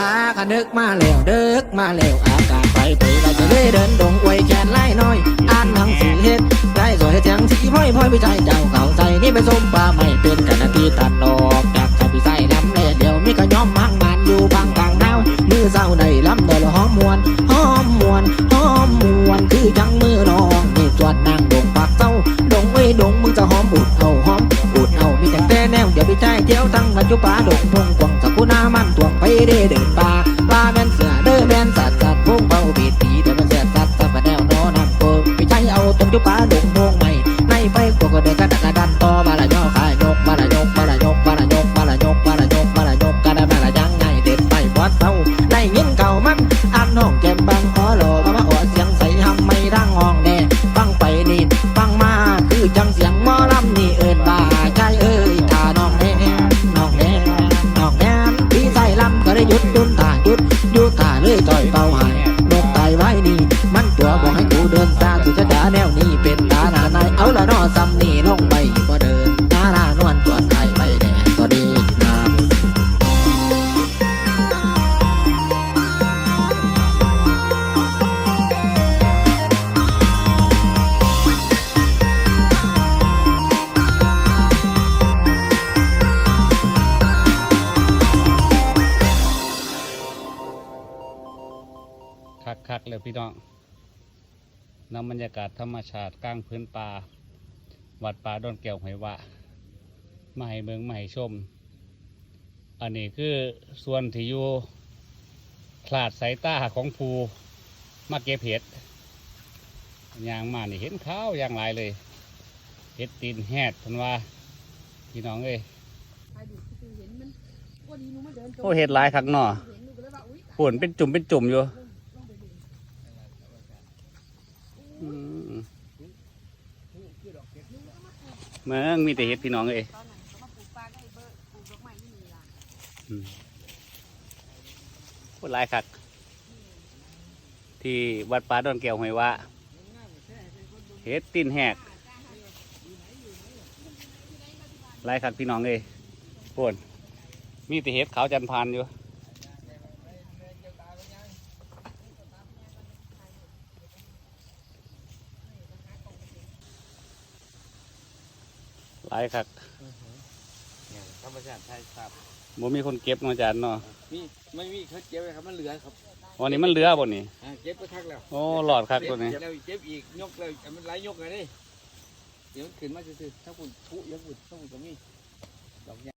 ลาคันึกมาแล้วเดึกมาแล้วอากาศไปไปเราจะเลยเดินดงอวยแขนไล่น้อยอ่านหนังสือเฮ็ดได้สวยแจ้งสีพ่อยพ่อยไปใจเจ้าเขาใส่นี่ไปส้มปลาไม่เป็นกันนาทีตัดนอกจากเขาไปใส่น้ำเล่เดียวมีก็ย้อมมังมันอยู่บางกลางเท้ามือเศร้าในลำเดลหอมมวนหอมมวนหอมมวนคือยังมือน้องมีจวดนาง ที่ยวทั้งมันจุปลาดงพงกวางสักกุนามันตวงไปเด้เดินป่าปลาแม่นเสือเด้อแม่นสัตว์สัตว์พงเบาบีดปีแต่มันแสบสัตว์สัตว์มาแนวนอนำโกพี่ชายเอาตรงจุปลาดงพงใหม่ในไปกวก็เดินกระดักกระดันต่อบาละย่อขายกบาละยกบาละยกบาละยกบาละยกบาละยกบาละยกกระดาบาละยังไงเด็ดไปบอดเศร้าได้ยินเก่ามันอันห้องแก้มบังขอหล่อมามาอดเสียงใส่หำไม่ร่างห้องแน่ฟังไปนี่ฟังมาคือจังเสียงหมอลำนี่เอินบา ยุดดุนตาหยุดหยุดตาเลยต่อยเป่าหายนกตายไว้นี่ มันตัวบอกให้กูเดินตาสุจะด่าแนวนี้เป็นตาหนาในเอาละนอซ้ำนี่ลงไป คักคักๆเลยพี่น้องนำบรรยากาศธรรมชาติกลางพื้นป่าวัดป่าดอนแก้วหอยหวะมาให้เมืองมาให้ชม อันนี้คือส่วนที่อยู่คลาดสายตาของภูมาเก็บเห็ดยางมานี่เห็นข้าวอย่างไรเลยเห็ดตีนแหดเพันว่าพี่น้องเอ้ยไปดูคือเห็นมันวันนี้หนูมาเดินโอ้เห็ดหลายคักหน่อเห็นหนูก็เลยว่าอุ้ยฝนเป็นจุ่มเป็นจุ่มอยู่ ลองไปดู อืม เมืองมีแต่เห็ดพี่น้องเอ้ยตอนนั้นเขามาปลูกปลาให้เบอร์ปลูกดอกไม้ที่นี่ล่ะพูดหลายคัก ที่วัดป่าดอนแก้วหอยว่าเฮ็ดตีนแหกหลายคักพี่น้องเอ้ยโอนมีแต่เห็ดขาวจันทร์พานอยู่ หลายคักธรรมชาติไทยครับบ่มีคนเก็บเนาะอาจารย์เนาะมีไม่มีเขาเจ็บเลยครับมันเหลือครับวันนี้มันเหลือบ่นี่อ่าเจ็บก็ทักแล้วโอ้หลอดคักตัวนี้เจ็บแล้วเจ็บอีกยกแล้วอะมันไหลยกเลยดิเดี๋ยวมันขึ้นมาซื่อๆถ้าคุณทุยังคุณถ้าคุณก็มีดอกยา